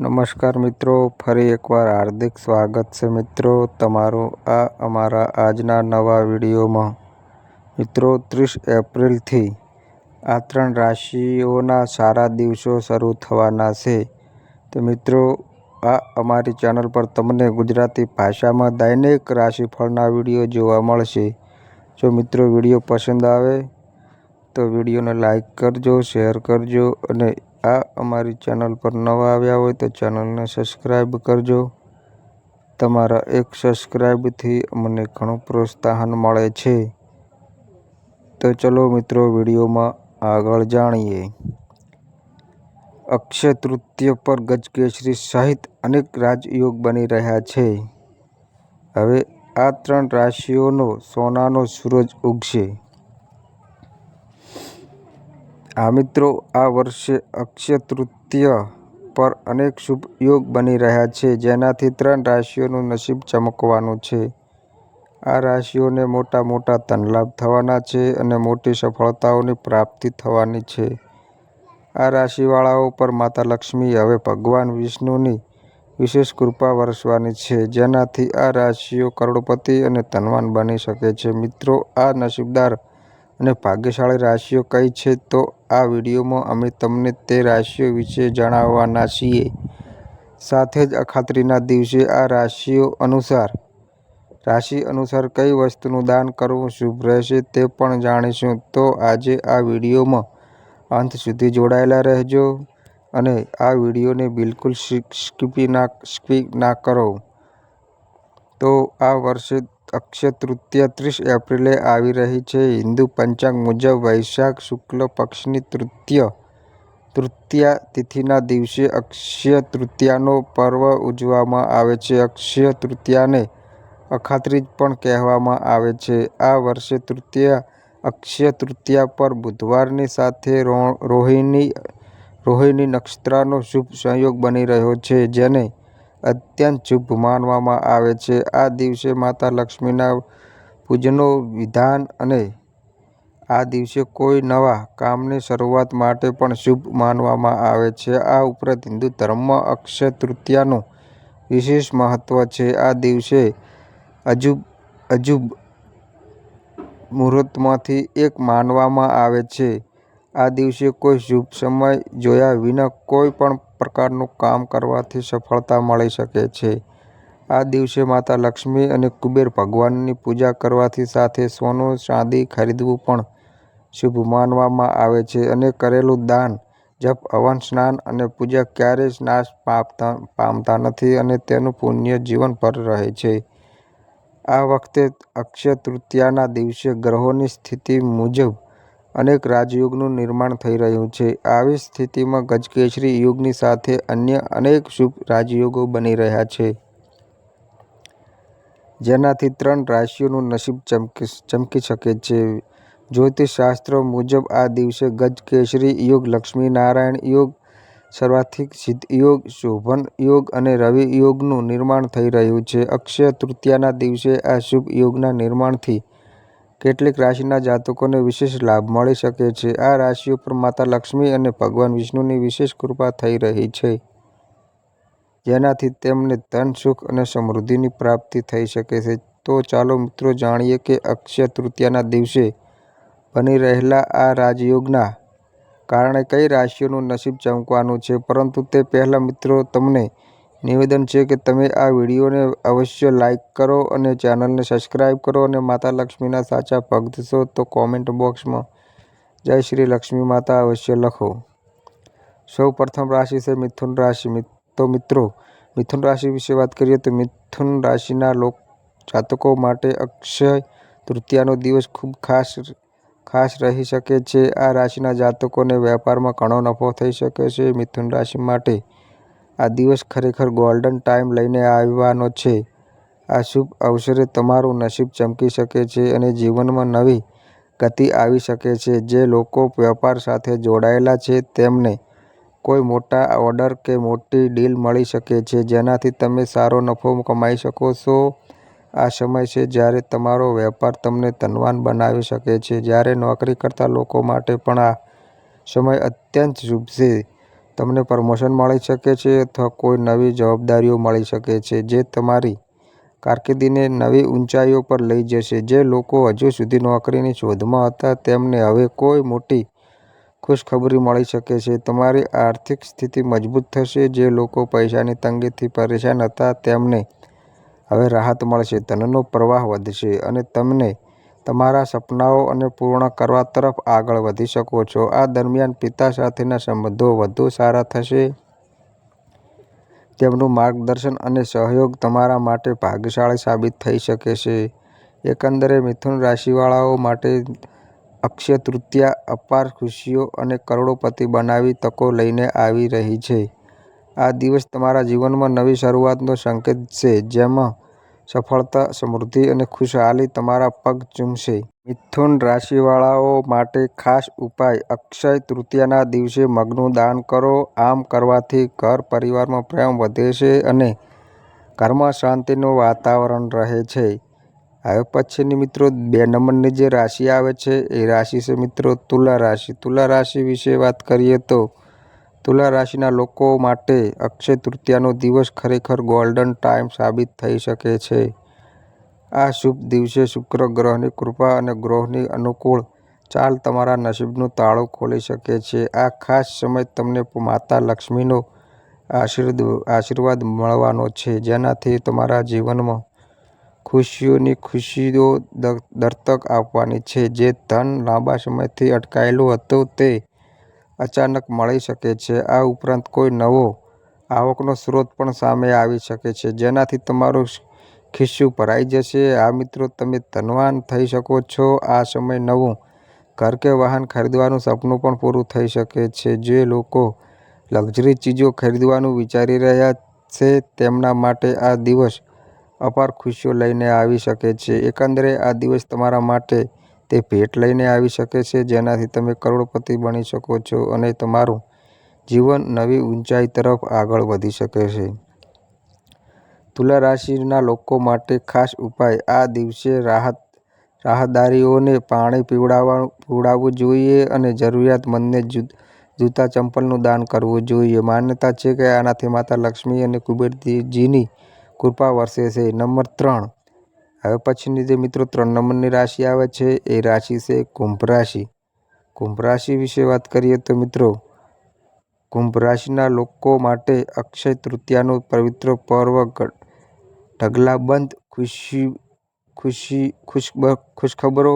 નમસ્કાર મિત્રો, ફરી એકવાર હાર્દિક સ્વાગત છે મિત્રો તમારું આ અમારા આજના નવા વિડીયોમાં. મિત્રો, ત્રીસ એપ્રિલથી આ ત્રણ રાશિઓના સારા દિવસો શરૂ થવાના છે. તો મિત્રો, આ અમારી ચેનલ પર તમને ગુજરાતી ભાષામાં દૈનિક રાશિફળના વીડિયો જોવા મળશે. જો મિત્રો વીડિયો પસંદ આવે, તો વિડીયોને લાઈક કરજો, શેર કરજો અને આ અમારી ચેનલ પર નવા આવ્યા હોય તો ચેનલને સબસ્ક્રાઈબ કરજો. તમારા એક સબસ્ક્રાઈબથી અમને ઘણું પ્રોત્સાહન મળે છે. તો ચલો મિત્રો વિડીયોમાં આગળ જાણીએ. અક્ષય તૃતીય પર ગજકેશરી સહિત અનેક રાજયોગ બની રહ્યા છે. હવે આ ત્રણ રાશિઓનો સોનાનો સૂરજ ઉગશે. આ મિત્રો, આ વર્ષે અક્ષય તૃતીય પર અનેક શુભ યોગ બની રહ્યા છે, જેનાથી ત્રણ રાશિઓનું નસીબ ચમકવાનું છે. આ રાશિઓને મોટા મોટા ધનલાભ થવાના છે અને મોટી સફળતાઓની પ્રાપ્તિ થવાની છે. આ રાશિવાળાઓ પર માતા લક્ષ્મી, હવે ભગવાન વિષ્ણુની વિશેષ કૃપા વરસવાની છે, જેનાથી આ રાશિઓ કરોડપતિ અને ધનવાન બની શકે છે. મિત્રો, આ નસીબદાર અને ભાગ્યશાળી રાશિઓ કઈ છે તો આ વિડીયોમાં અમે તમને તે રાશિઓ વિશે જણાવવાના છીએ. સાથે જ અખાત્રીના દિવસે આ રાશિઓ અનુસાર, રાશિ અનુસાર કઈ વસ્તુનું દાન કરવું શુભ રહેશે તે પણ જાણીશું. તો આજે આ વિડીયોમાં અંત સુધી જોડાયેલા રહેજો અને આ વિડીયોને બિલકુલ સ્કીપી ના, સ્કીપ ના કરો. તો આ વર્ષે અક્ષય તૃતીયા ત્રીસ એપ્રિલે આવી રહી છે. હિન્દુ પંચાંગ મુજબ વૈશાખ શુક્લ પક્ષની તૃતીય, તૃતીયા તિથિના દિવસે અક્ષય તૃતીયાનો પર્વ ઉજવવામાં આવે છે. અક્ષય તૃતીયાને અખાત્રીજ પણ કહેવામાં આવે છે. આ વર્ષે તૃતીયા અક્ષય તૃતીયા પર બુધવારની સાથે રોહિણી રોહિણી નક્ષત્રનો શુભ સંયોગ બની રહ્યો છે, જેને અત્યંત શુભ માનવામાં આવે છે. આ દિવસે માતા લક્ષ્મીના પૂજનનો વિધાન અને આ દિવસે કોઈ નવા કામની શરૂઆત માટે પણ શુભ માનવામાં આવે છે. આ ઉપરાંત હિન્દુ ધર્મમાં અક્ષય તૃતીયાનું વિશેષ મહત્ત્વ છે. આ દિવસે અજુબ અજુબ મુહૂર્તમાંથી એક માનવામાં આવે છે. આ દિવસે કોઈ શુભ સમય જોયા વિના કોઈ પણ પ્રકારનું કામ કરવાથી સફળતા મળી શકે છે. આ દિવસે માતા લક્ષ્મી અને કુબેર ભગવાનની પૂજા કરવાથી સાથે સોનું, ચાંદી ખરીદવું પણ શુભ માનવામાં આવે છે અને કરેલું દાન, જપ, હવન, સ્નાન અને પૂજા ક્યારેય નાશ પામતા પામતા નથી અને તેનું પુણ્ય જીવનભર રહે છે. આ વખતે અક્ષય તૃતીયાના દિવસે ગ્રહોની સ્થિતિ મુજબ અનેક રાજયોગનું નિર્માણ થઈ રહ્યું છે. આવી સ્થિતિમાં ગજકેસરી યુગની સાથે અન્ય અનેક શુભ રાજયોગો બની રહ્યા છે. જેનાથી ત્રણ રાશિઓનું નસીબ ચમકી ચમકી શકે છે. જ્યોતિષશાસ્ત્ર મુજબ આ દિવસે ગજકેસરી યોગ, લક્ષ્મીનારાયણ યોગ સર્વાર્થિક સિદ્ધ યોગ, શોભન યોગ અને રવિ યોગનું નિર્માણ થઈ રહ્યું છે. અક્ષય તૃતીયાના દિવસે આ શુભ યોગના નિર્માણથી કેટલીક રાશિના જાતકોને વિશેષ લાભ મળી શકે છે. આ રાશિઓ પર માતા લક્ષ્મી અને ભગવાન વિષ્ણુની વિશેષ કૃપા થઈ રહી છે. જેનાથી તેમને ધન, સુખ અને સમૃદ્ધિની પ્રાપ્તિ થઈ શકે છે. તો ચાલો મિત્રો જાણીએ કે અક્ષય તૃતીયાના દિવસે બની રહેલા આ રાજયોગના કારણે કઈ રાશિઓનું નસીબ ચમકવાનું છે. પરંતુ તે પહેલાં મિત્રો તમને નિવેદન છે કે તમે આ વિડીયોને અવશ્ય લાઈક કરો અને ચેનલને સબસ્ક્રાઈબ કરો અને માતા લક્ષ્મીના સાચા ભક્ત છો તો કોમેન્ટ બોક્સમાં જય શ્રી લક્ષ્મી માતા અવશ્ય લખો. સૌ પ્રથમ રાશિ છે મિથુન રાશિ. તો મિત્રો, મિથુન રાશિ વિશે વાત કરીએ તો મિથુન રાશિના લોક, જાતકો માટે અક્ષય તૃતીયાનો દિવસ ખૂબ ખાસ ખાસ રહી શકે છે. આ રાશિના જાતકોને વેપારમાં ઘણો નફો થઈ શકે છે મિથુન રાશિ માટે. આ દિવસ ખરેખર ગોલ્ડન ટાઈમ લઈને આવવાનો છે. આ શુભ અવસરે તમારું નસીબ ચમકી શકે છે અને જીવનમાં નવી ગતિ આવી શકે છે. જે લોકો વેપાર સાથે જોડાયેલા છે, તેમને કોઈ મોટા ઓર્ડર કે મોટી ડીલ મળી શકે છે. જેનાથી તમે સારો નફો કમાઈ શકો છો. આ સમય છે જ્યારે તમારો વેપાર તમને ધનવાન બનાવી શકે છે. જ્યારે નોકરી કરતા લોકો માટે પણ આ સમય અત્યંત શુભ છે. તમને પ્રમોશન મળી શકે છે અથવા કોઈ નવી જવાબદારીઓ મળી શકે છે જે તમારી કારકિર્દીને નવી ઊંચાઈઓ પર લઈ જશે. જે લોકો હજુ સુધી નોકરીની શોધમાં હતા, તેમને હવે કોઈ મોટી ખુશખબરી મળી શકે છે. તમારી આર્થિક સ્થિતિ મજબૂત થશે. જે લોકો પૈસાની તંગીથી પરેશાન હતા, તેમને હવે રાહત મળશે. ધનનો પ્રવાહ વધશે અને તમને તમારા સપનાઓ અને પૂર્ણ કરવા તરફ આગળ વધી શકો છો. આ દરમિયાન પિતા સાથેના સંબંધો વધુ સારા થશે. તેમનું માર્ગદર્શન અને સહયોગ તમારા માટે ભાગ્યશાળી સાબિત થઈ શકે છે. એકંદરે મિથુન રાશિવાળાઓ માટે અક્ષય તૃતીયા અપાર ખુશીઓ અને કરોડોપતિ બનાવી તકો લઈને આવી રહી છે. આ દિવસ તમારા જીવનમાં નવી શરૂઆતનો સંકેત છે, જેમાં સફળતા, સમૃદ્ધિ અને ખુશહાલી તમારા પગ ચૂમશે. મિથુન રાશિવાળાઓ માટે ખાસ ઉપાય, અક્ષય તૃતીયાના દિવસે મગનું દાન કરો. આમ કરવાથી ઘર પરિવારમાં પ્રેમ વધે છે અને ઘરમાં શાંતિનું વાતાવરણ રહે છે. હવે પછીની મિત્રો, બે નંબરની જે રાશિ આવે છે, એ રાશિ છે મિત્રો તુલા રાશિ. તુલા રાશિ વિશે વાત કરીએ તો તુલા રાશિના લોકો માટે અક્ષય તૃતીયાનો દિવસ ખરેખર ગોલ્ડન ટાઈમ સાબિત થઈ શકે છે. આ શુભ દિવસે શુક્ર ગ્રહની કૃપા અને ગ્રહની અનુકૂળ ચાલ તમારા નસીબનું તાળું ખોલી શકે છે. આ ખાસ સમય તમને માતા લક્ષ્મીનો આશીર્વાદ મળવાનો છે. જેનાથી તમારા જીવનમાં ખુશીઓની ખુશીઓ દસ્તક આપવાની છે. જે ધન લાંબા સમયથી અટકાયેલું હતું તે અચાનક મળી શકે છે. આ ઉપરાંત કોઈ નવો આવકનો સ્ત્રોત પણ સામે આવી શકે છે, જેનાથી તમારું ખિસ્સું ભરાઈ જશે. આ મિત્રો, તમે ધનવાન થઈ શકો છો. આ સમય નવું ઘર કે વાહન ખરીદવાનું સપનું પણ પૂરું થઈ શકે છે. જે લોકો લક્ઝરી ચીજો ખરીદવાનું વિચારી રહ્યા છે, તેમના માટે આ દિવસ અપાર ખુશીઓ લઈને આવી શકે છે. એકંદરે આ દિવસ તમારા માટે તે ભેટ લઈને આવી શકે છે, જેનાથી તમે કરોડપતિ બની શકો છો અને તમારું જીવન નવી ઊંચાઈ તરફ આગળ વધી શકે છે. તુલા રાશિના લોકો માટે ખાસ ઉપાય, આ દિવસે રાહત, રાહદારીઓને પાણી પીવડાવવા, પીવડાવવું જોઈએ અને જરૂરિયાતમંદને જૂતા ચંપલનું દાન કરવું જોઈએ. માન્યતા છે કે આનાથી માતા લક્ષ્મી અને કુબેરજીની કૃપા વરસે છે. નંબર ત્રણ હવે પછીની જે મિત્રો ત્રણ નંબરની રાશિ આવે છે. એ રાશિ છે કુંભ રાશિ. કુંભ રાશિ વિશે વાત કરીએ તો મિત્રો, કુંભ રાશિના લોકો માટે અક્ષય તૃતીયાનું પવિત્ર પર્વ ઢગલાબંધ ખુશી ખુશી, ખુશખબરો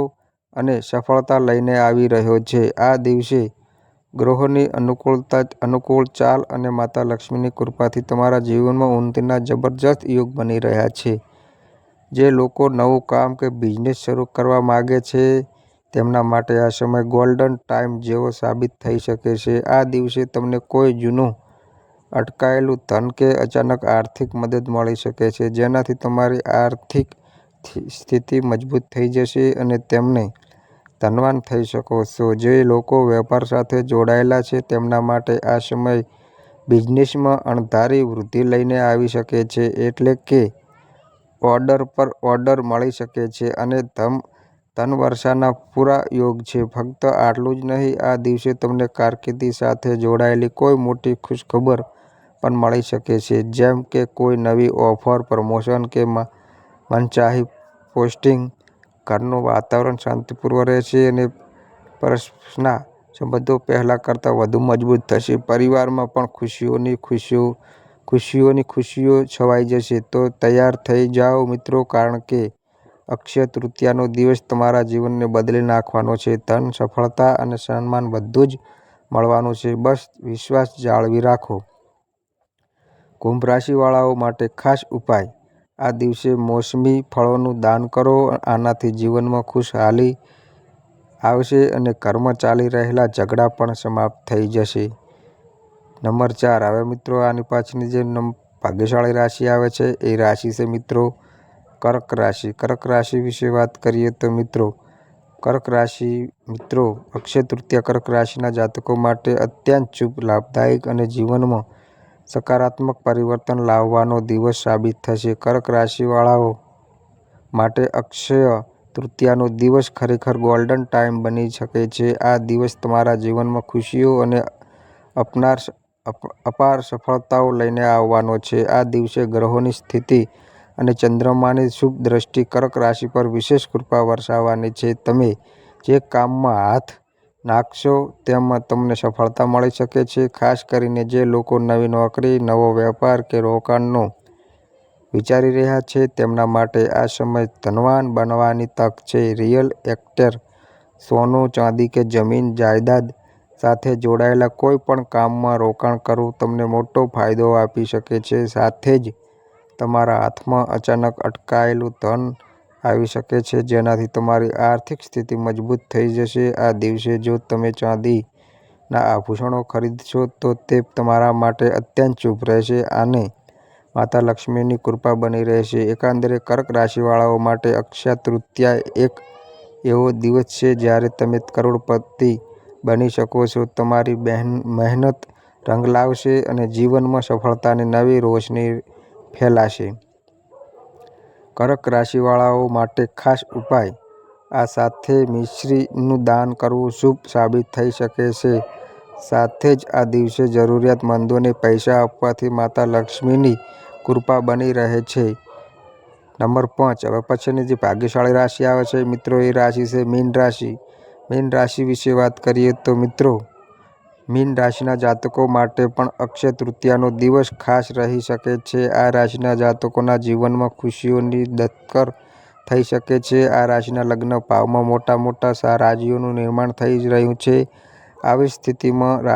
અને સફળતા લઈને આવી રહ્યો છે. આ દિવસે ગ્રહોની અનુકૂળતા, અનુકૂળ ચાલ અને માતા લક્ષ્મીની કૃપાથી તમારા જીવનમાં ઉન્નતિના જબરજસ્ત યોગ બની રહ્યા છે. જે લોકો નવું કામ કે બિઝનેસ શરૂ કરવા માગે છે, તેમના માટે આ સમય ગોલ્ડન ટાઈમ જેવો સાબિત થઈ શકે છે. આ દિવસે તમને કોઈ જૂનું અટકાયેલું ધન કે અચાનક આર્થિક મદદ મળી શકે છે. જેનાથી તમારી આર્થિક સ્થિતિ મજબૂત થઈ જશે અને તેમને ધનવાન થઈ શકો છો. જે લોકો વેપાર સાથે જોડાયેલા છે, તેમના માટે આ સમય બિઝનેસમાં અણધારી વૃદ્ધિ લઈને આવી શકે છે. એટલે કે ઓર્ડર પર ઓર્ડર મળી શકે છે અને ધમ ધનવર્ષાના પૂરા યોગ છે. ફક્ત આટલું જ નહીં, આ દિવસે તમને કારકિર્દી સાથે જોડાયેલી કોઈ મોટી ખુશખબર પણ મળી શકે છે. જેમ કે કોઈ નવી ઓફર, પ્રમોશન કે મનચાહી પોસ્ટિંગ, ઘરનું વાતાવરણ શાંતિપૂર્વક રહેશે અને પરસ્પરના સંબંધો પહેલાં કરતાં વધુ મજબૂત થશે. પરિવારમાં પણ ખુશીઓની ખુશીઓ ખુશીઓની ખુશીઓ છવાઈ જશે. તો તૈયાર થઈ જાઓ મિત્રો, કારણ કે અક્ષય તૃતીયાનો દિવસ તમારા જીવનને બદલી નાખવાનો છે. ધન, સફળતા અને સન્માન બધું જ મળવાનું છે. બસ વિશ્વાસ જાળવી રાખો. કુંભ રાશિવાળાઓ માટે ખાસ ઉપાય. આ દિવસે મોસમી ફળોનું દાન કરો, આનાથી જીવનમાં ખુશહાલી આવશે અને કર્મ ચાલી રહેલા ઝઘડા પણ સમાપ્ત થઈ જશે. નંબર ચાર. હવે મિત્રો, આની પાછળની જે ભાગ્યશાળી રાશિ આવે છે, એ રાશિ છે મિત્રો, કર્ક રાશિ. કર્ક રાશિ વિશે વાત કરીએ તો મિત્રો, કર્ક રાશિ મિત્રો, અક્ષય તૃતીય કર્ક રાશિના જાતકો માટે અત્યંત શુભ, લાભદાયક અને જીવનમાં સકારાત્મક પરિવર્તન લાવવાનો દિવસ સાબિત થશે. કર્ક રાશિવાળાઓ માટે અક્ષય તૃતીયાનો દિવસ ખરેખર ગોલ્ડન ટાઈમ બની શકે છે. આ દિવસ તમારા જીવનમાં ખુશીઓ અને અપનાર અપ- અપાર સફળતાઓ લઈને આવવાનો છે. આ દિવસે ગ્રહોની સ્થિતિ અને ચંદ્રમાની શુભ દ્રષ્ટિ કર્ક રાશિ પર વિશેષ કૃપા વરસાવવાની છે. તમે જે કામમાં હાથ નાખશો તેમાં તમને સફળતા મળી શકે છે. ખાસ કરીને જે લોકો નવી નોકરી, નવો વેપાર કે રોકાણનું વિચારી રહ્યા છે તેમના માટે આ સમય ધનવાન બનવાની તક છે. રિયલ એસ્ટેટ, સોનું, ચાંદી કે જમીન જાયદાદ સાથે જોડાયેલા કોઈ પણ કામમાં રોકાણ કરવું તમને મોટો ફાયદો આપી શકે છે. સાથે જ તમારા હાથમાં અચાનક અટકાયેલું ધન આવી શકે છે, જેનાથી તમારી આર્થિક સ્થિતિ મજબૂત થઈ જશે. આ દિવસે જો તમે ચાંદીના આભૂષણો ખરીદશો, તો તે તમારા માટે અત્યંત શુભ રહેશે અને માતા લક્ષ્મીની કૃપા બની રહેશે. એકાંદરે કર્ક રાશિવાળાઓ માટે અક્ષય તૃતીયા એક એવો દિવસ છે, જ્યારે તમે કરોડપતિ બની શકો છો. તમારી બહેન મહેનત રંગ લાવશે અને જીવનમાં સફળતાની નવી રોશની ફેલાશે. કર્ક રાશિવાળાઓ માટે ખાસ ઉપાય આ સાથે મિશ્રીનું દાન કરવું શુભ સાબિત થઈ શકે છે. સાથે જ આ દિવસે જરૂરિયાતમંદોને પૈસા આપવાથી માતા લક્ષ્મીની કૃપા બની રહે છે. નંબર પાંચ, હવે પછીની જે ભાગ્યશાળી રાશિ આવે છે મિત્રો, એ રાશિ છે મીન રાશિ. મીન રાશિ વિશે વાત કરીએ તો મિત્રો, મીન રાશિના જાતકો માટે પણ અક્ષય તૃતીયાનો દિવસ ખાસ રહી શકે છે. આ રાશિના જાતકોના જીવનમાં ખુશીઓની દત્કર થઈ શકે છે. આ રાશિના લગ્ન ભાવમાં મોટા મોટા સારાજીઓનું નિર્માણ થઈ રહ્યું છે. આવી સ્થિતિમાં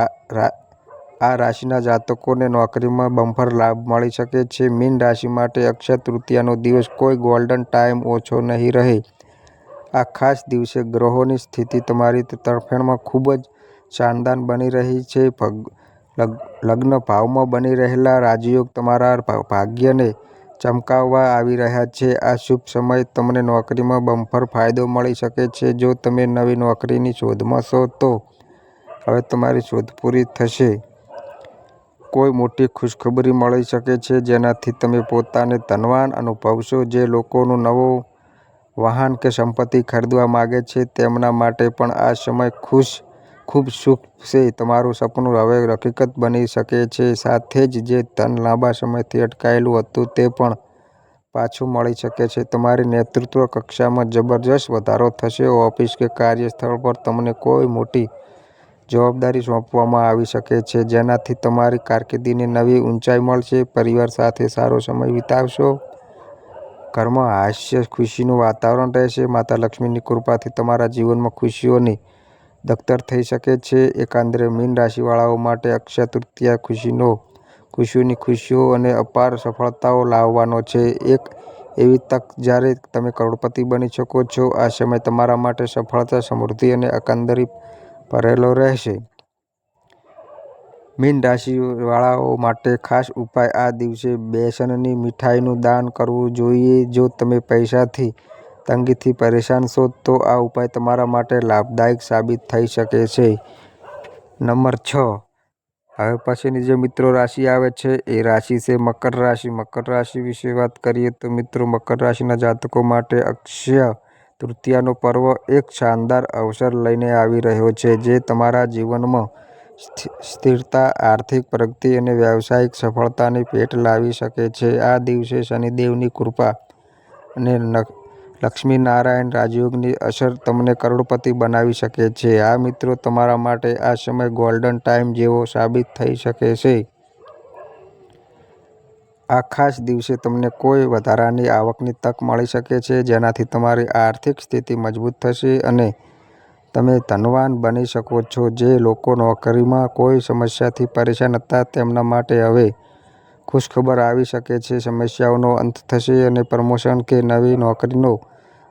આ રાશિના જાતકોને નોકરીમાં બમ્ફર લાભ મળી શકે છે. મીન રાશિ માટે અક્ષય તૃતીયાનો દિવસ કોઈ ગોલ્ડન ટાઈમ ઓછો નહીં રહે. આ ખાસ દિવસે ગ્રહોની સ્થિતિ તમારી તરફેણમાં ખૂબ જ શાનદાર બની રહી છે. લગ્ન ભાવમાં બની રહેલા રાજયોગ તમારા ભાગ્યને ચમકાવવા આવી રહ્યા છે. આ શુભ સમયે તમને નોકરીમાં બમ્પર ફાયદો મળી શકે છે. જો તમે નવી નોકરીની શોધમાં છો તો હવે તમારી શોધ પૂરી થશે. કોઈ મોટી ખુશખબરી મળી શકે છે જેનાથી તમે પોતાને ધનવાન અનુભવશો. જે લોકોનો નવું વાહન કે સંપત્તિ ખરીદવા માગે છે, તેમના માટે પણ આ સમય ખુશ, ખૂબ શુભ છે. તમારું સપનું હવે હકીકત બની શકે છે. સાથે જ જે ધન લાંબા સમયથી અટકાયેલું હતું, તે પણ પાછું મળી શકે છે. તમારી નેતૃત્વ કક્ષામાં જબરજસ્ત વધારો થશે. ઓફિસ કે કાર્યસ્થળ પર તમને કોઈ મોટી જવાબદારી સોંપવામાં આવી શકે છે જેનાથી તમારી કારકિર્દીને નવી ઊંચાઈ મળશે. પરિવાર સાથે સારો સમય વિતાવશો. ઘરમાં હાસ્ય ખુશીનું વાતાવરણ રહેશે. માતા લક્ષ્મીની કૃપાથી તમારા જીવનમાં ખુશીઓની દખ્તર થઈ શકે છે. એકાંદરે મીન રાશિવાળાઓ માટે અક્ષય તૃતીયા ખુશીઓની ખુશીઓ અને અપાર સફળતાઓ લાવવાનો છે. એક એવી તક જ્યારે તમે કરોડપતિ બની શકો છો. આ સમય તમારા માટે સફળતા, સમૃદ્ધિ અને એકંદરી ભરેલો રહેશે. મીન રાશિવાળાઓ માટે ખાસ ઉપાય આ દિવસે બેસનની મીઠાઈનું દાન કરવું જોઈએ. જો તમે પૈસાની તંગીથી પરેશાન છો, તો આ ઉપાય તમારા માટે લાભદાયક સાબિત થઈ શકે છે. નંબર છ હવે પછીની જે મિત્રો રાશિ આવે છે, એ રાશિ છે મકર રાશિ. મકર રાશિ વિશે વાત કરીએ તો મિત્રો, મકર રાશિના જાતકો માટે અક્ષય તૃતીયાનો પર્વ એક શાનદાર અવસર લઈને આવી રહ્યો છે, જે તમારા જીવનમાં સ્થિરતા, આર્થિક પ્રગતિ અને વ્યવસાયિક સફળતાની ભેટ લાવી શકે છે. આ દિવસે શનિદેવની કૃપા અને લક્ષ્મીનારાયણ રાજયોગની અસર તમને કરોડપતિ બનાવી શકે છે. હા મિત્રો તમારા માટે આ સમય ગોલ્ડન ટાઈમ જેવો સાબિત થઈ શકે છે. આ ખાસ દિવસે તમને કોઈ વધારાની આવકની તક મળી શકે છે જેનાથી તમારી આર્થિક સ્થિતિ મજબૂત થશે અને તમે ધનવાન બની શકો છો. જે લોકો નોકરીમાં કોઈ સમસ્યાથી પરેશાન હતા, તેમના માટે હવે ખુશખબર આવી શકે છે. સમસ્યાઓનો અંત થશે અને પ્રમોશન કે નવી નોકરીનો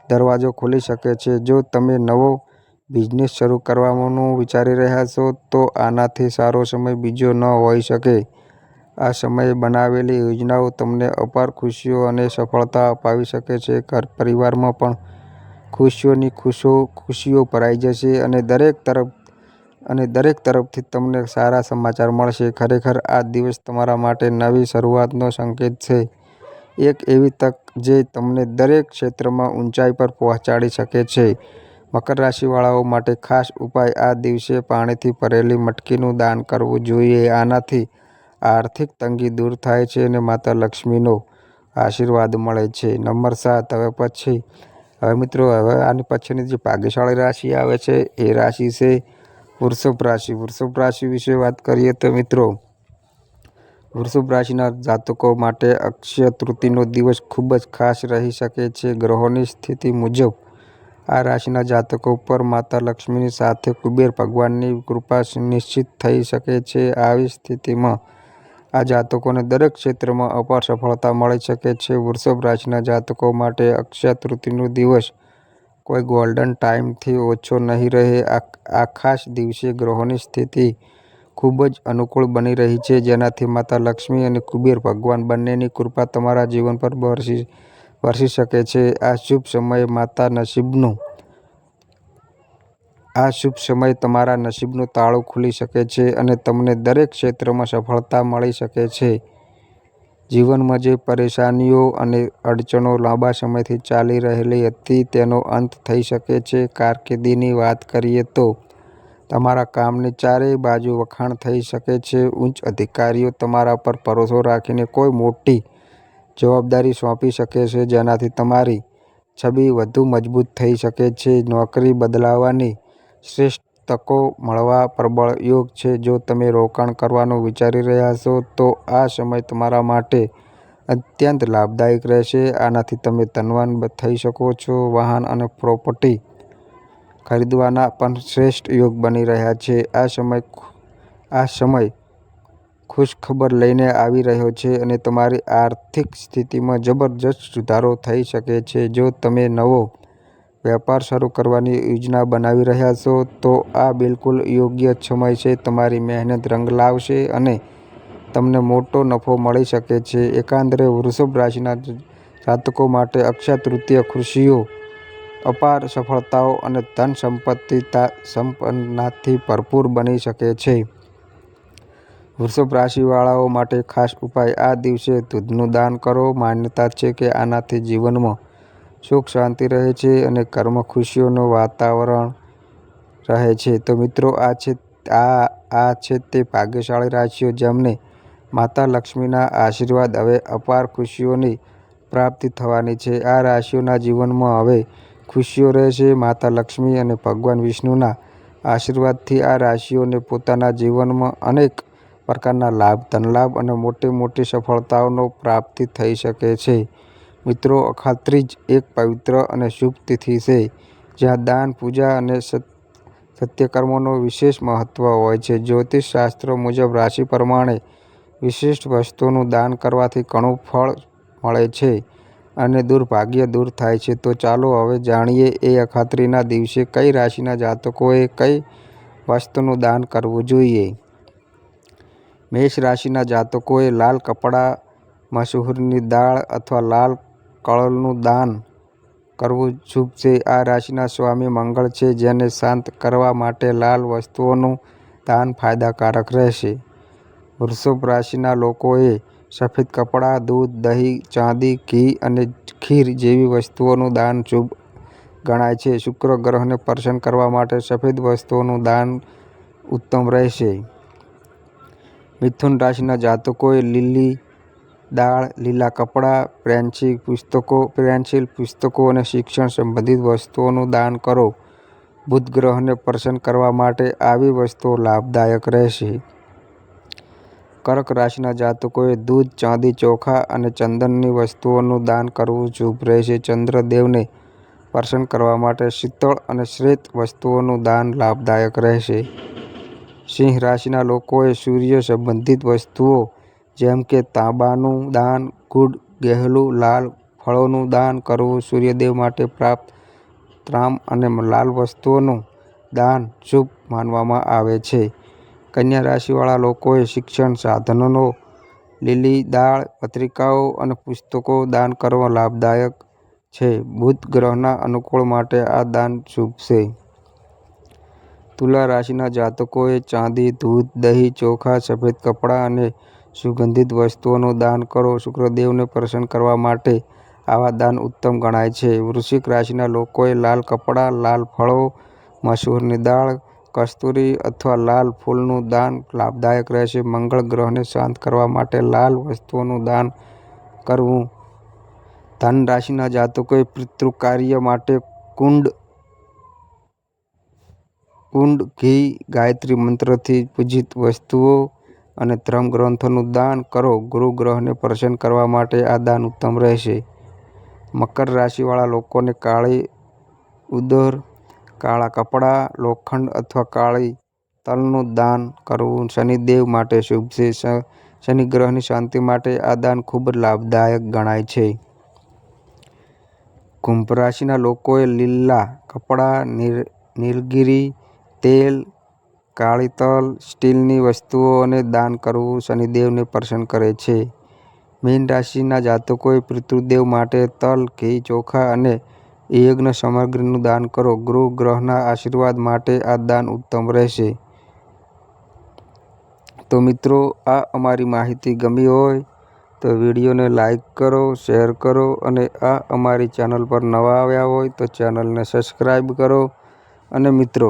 દરવાજો ખુલી શકે છે. જો તમે નવો બિઝનેસ શરૂ કરવાનું વિચારી રહ્યા છો, તો આનાથી સારો સમય બીજો ન હોઈ શકે. આ સમયે બનાવેલી યોજનાઓ તમને અપાર ખુશીઓ અને સફળતા અપાવી શકે છે. ઘર પરિવારમાં પણ ખુશીઓથી ખુશીઓ ભરાઈ જશે અને દરેક તરફથી તમને સારા સમાચાર મળશે. ખરેખર આ દિવસ તમારા માટે નવી શરૂઆતનો સંકેત છે. એક એવી તક જે તમને દરેક ક્ષેત્રમાં ઊંચાઈ પર પહોંચાડી શકે છે. મકર રાશિવાળાઓ માટે ખાસ ઉપાય આ દિવસે પાણીથી ભરેલી મટકીનું દાન કરવું જોઈએ આનાથી આર્થિક તંગી દૂર થાય છે અને માતા લક્ષ્મીનો આશીર્વાદ મળે છે નંબર સાત, હવે પછી હવે મિત્રો, હવે આની પછીની જે ભાગ્યશાળી રાશિ આવે છે, એ રાશિ છે વૃષભ રાશિ. વૃષભ રાશિ વિશે વાત કરીએ તો મિત્રો, વૃષભ રાશિના જાતકો માટે અક્ષય તૃતીયનો દિવસ ખૂબ જ ખાસ રહી શકે છે. ગ્રહોની સ્થિતિ મુજબ આ રાશિના જાતકો પર માતા લક્ષ્મીની સાથે કુબેર ભગવાનની કૃપા નિશ્ચિત થઈ શકે છે. આવી સ્થિતિમાં આ જાતકોને દરેક ક્ષેત્રમાં અપાર સફળતા મળી શકે છે. વૃષભ રાશિના જાતકો માટે અક્ષય તૃતીયનો દિવસ કોઈ ગોલ્ડન ટાઈમથી ઓછો નહીં રહે. આ ખાસ દિવસે ગ્રહોની સ્થિતિ ખૂબ જ અનુકૂળ બની રહી છે. જેનાથી માતા લક્ષ્મી અને કુબેર ભગવાન બંનેની કૃપા તમારા જીવન પર વરસી વરસી શકે છે. આ શુભ સમયે માતા નસીબનું આ શુભ સમય તમારા નસીબનું તાળું ખુલી શકે છે અને તમને દરેક ક્ષેત્રમાં સફળતા મળી શકે છે. જીવનમાં જે પરેશાનીઓ અને અડચણો લાંબા સમયથી ચાલી રહેલી હતી તેનો અંત થઈ શકે છે. કારકિર્દીની વાત કરીએ તો, તમારા કામની ચારેય બાજુ વખાણ થઈ શકે છે. ઉચ્ચ અધિકારીઓ તમારા પર ભરોસો રાખીને કોઈ મોટી જવાબદારી સોંપી શકે છે, જેનાથી તમારી છબી વધુ મજબૂત થઈ શકે છે. નોકરી બદલાવાની શ્રેષ્ઠ તકો મળવા પ્રબળ યોગ છે. જો તમે રોકાણ કરવાનું વિચારી રહ્યા છો, તો આ સમય તમારા માટે અત્યંત લાભદાયક રહેશે. આનાથી તમે ધનવાન થઈ શકો છો. વાહન અને પ્રોપર્ટી ખરીદવાના પણ શ્રેષ્ઠ યોગ બની રહ્યા છે. આ સમય આ સમય ખુશખબર લઈને આવી રહ્યો છે અને તમારી આર્થિક સ્થિતિમાં જબરજસ્ત સુધારો થઈ શકે છે. જો તમે નવો વેપાર શરૂ કરવાની યોજના બનાવી રહ્યા છો, તો આ બિલકુલ યોગ્ય સમય છે. તમારી મહેનત રંગ લાવશે અને તમને મોટો નફો મળી શકે છે. એકાંદરે વૃષભ રાશિના જાતકો માટે અક્ષય તૃતીય ખુશીઓ, અપાર સફળતાઓ અને ધન સંપત્તિ સંપન્નાથી ભરપૂર બની શકે છે. વૃષભ રાશિવાળાઓ માટે ખાસ ઉપાય આ દિવસે દૂધનું દાન કરો. માન્યતા છે કે આનાથી જીવનમાં સુખ, શાંતિ રહે છે અને કર્મ ખુશીઓનું વાતાવરણ રહે છે. તો મિત્રો, આ છે, આ આ છે તે ભાગ્યશાળી રાશિઓ જેમને માતા લક્ષ્મીના આશીર્વાદ હવે અપાર ખુશીઓની પ્રાપ્તિ થવાની છે. આ રાશિઓના જીવનમાં હવે ખુશીઓ રહેશે. માતા લક્ષ્મી અને ભગવાન વિષ્ણુના આશીર્વાદથી આ રાશિઓને પોતાના જીવનમાં અનેક પ્રકારના લાભ, ધનલાભ અને મોટી મોટી સફળતાઓનો પ્રાપ્તિ થઈ શકે છે. મિત્રો, અખાત્રીજ એક પવિત્ર અને શુભ તિથિ છે, જ્યાં દાન, પૂજા અને સત્યકર્મોનો વિશેષ મહત્વ હોય છે. જ્યોતિષ શાસ્ત્ર મુજબ રાશિ પ્રમાણે વિશિષ્ટ વસ્તુનું દાન કરવાથી ઘણું ફળ મળે છે અને દુર્ભાગ્ય દૂર થાય છે. તો ચાલો હવે જાણીએ એ અખાત્રીના દિવસે કઈ રાશિના જાતકોએ કઈ વસ્તુનું દાન કરવું જોઈએ. મેષ રાશિના જાતકોએ લાલ કપડાં, મસૂરની દાળ અથવા લાલ કળનું દાન કરવું શુભ છે. આ રાશિના સ્વામી મંગળ છે, જેને શાંત કરવા માટે લાલ વસ્તુઓનું દાન ફાયદાકારક રહેશે. વૃષભ રાશિના લોકોએ સફેદ કપડાં, દૂધ, દહીં, ચાંદી, ઘી અને ખીર જેવી વસ્તુઓનું દાન શુભ ગણાય છે. શુક્ર ગ્રહને પ્રસન્ન કરવા માટે સફેદ વસ્તુઓનું દાન ઉત્તમ રહેશે. મિથુન રાશિના જાતકોએ લીલી દાળ, લીલા કપડાં પેન્સિલ પુસ્તકો પેન્સિલ પુસ્તકો અને શિક્ષણ સંબંધિત વસ્તુઓનું દાન કરો. બુધ ગ્રહને પ્રસન્ન કરવા માટે આવી વસ્તુઓ લાભદાયક રહેશે. કર્ક રાશિના જાતકોએ દૂધ, ચાંદી, ચોખા અને ચંદનની વસ્તુઓનું દાન કરવું શુભ રહેશે. ચંદ્રદેવને પ્રસન્ન કરવા માટે શીતળ અને શ્વેત વસ્તુઓનું દાન લાભદાયક રહેશે. સિંહ રાશિના લોકોએ સૂર્ય સંબંધિત વસ્તુઓ જેમ કે તાંબાનું દાન, ગુડ, ગહેલું, લાલ ફળોનું દાન કરવું, સૂર્યદેવ માટે પ્રાપ્ત ત્રામ અને લાલ વસ્તુઓનું દાન શુભ માનવામાં આવે છે. કન્યા રાશિવાળા લોકોએ શિક્ષણ સાધનોનો, લીલી દાળ, પત્રિકાઓ અને પુસ્તકો દાન કરવા લાભદાયક છે. બુધ ગ્રહના અનુકૂળ માટે આ દાન શુભ છે. તુલા રાશિના જાતકોએ ચાંદી દૂધ દહીં, ચોખા, સફેદ કપડાં અને સુગંધિત વસ્તુઓનું દાન કરો. શુક્રદેવને પ્રસન્ન કરવા માટે આવા દાન ઉત્તમ ગણાય છે. વૃશ્ચિક રાશિના લોકોએ લાલ કપડાં, લાલ ફળો, મસૂરની દાળ, કસ્તુરી અથવા લાલ ફૂલનું દાન લાભદાયક રહેશે. મંગળ ગ્રહને શાંત કરવા માટે લાલ વસ્તુઓનું દાન કરવું. ધન રાશિના જાતકોએ પિતૃ કાર્ય માટે કુંડ કુંડ, ઘી, ગાયત્રી મંત્રથી પૂજિત વસ્તુઓ અને ધર્મ ગ્રંથોનું દાન કરો. ગુરુ ગ્રહને પ્રસન્ન કરવા માટે આ દાન ઉત્તમ રહેશે. મકર રાશિવાળા લોકોને કાળી ઉદર, કાળા કપડાં, લોખંડ અથવા કાળી તલનું દાન કરવું શનિદેવ માટે શુભ છે. શનિ ગ્રહની શાંતિ માટે આ દાન ખૂબ જ લાભદાયક ગણાય છે. કુંભ રાશિના લોકોએ લીલા કપડાં નીલગિરી, તેલ કાળી તલ, સ્ટીલની વસ્તુઓને દાન કરવું શનિદેવને પ્રસન્ન કરે છે. મીન રાશિના જાતકોએ પિતૃદેવ માટે તલ, ઘી, ચોખા અને યજ્ઞ સામગ્રીનું દાન કરો. ગૃહ ગ્રહના આશીર્વાદ માટે આ દાન ઉત્તમ રહેશે. તો મિત્રો, આ અમારી માહિતી ગમી હોય તો વિડીયોને લાઈક કરો, શેર કરો અને આ અમારી ચેનલ પર નવા આવ્યા હોય તો ચેનલને સબસ્ક્રાઈબ કરો. અને મિત્રો